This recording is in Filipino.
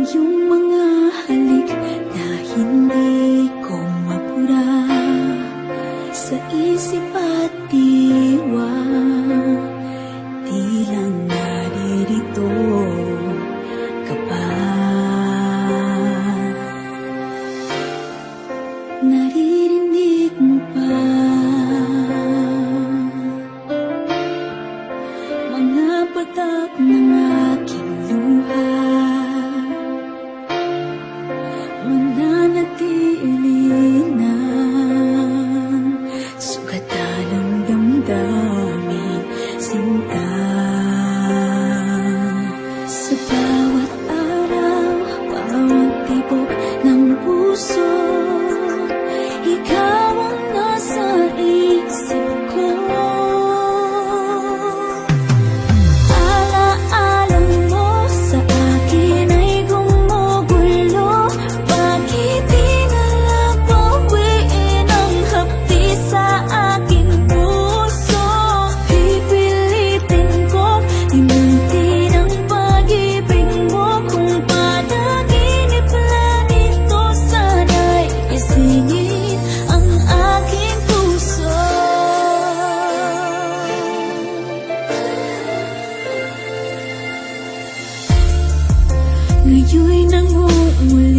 iyong mga na hindi ko mapura sa isip at diwa, di lang. We.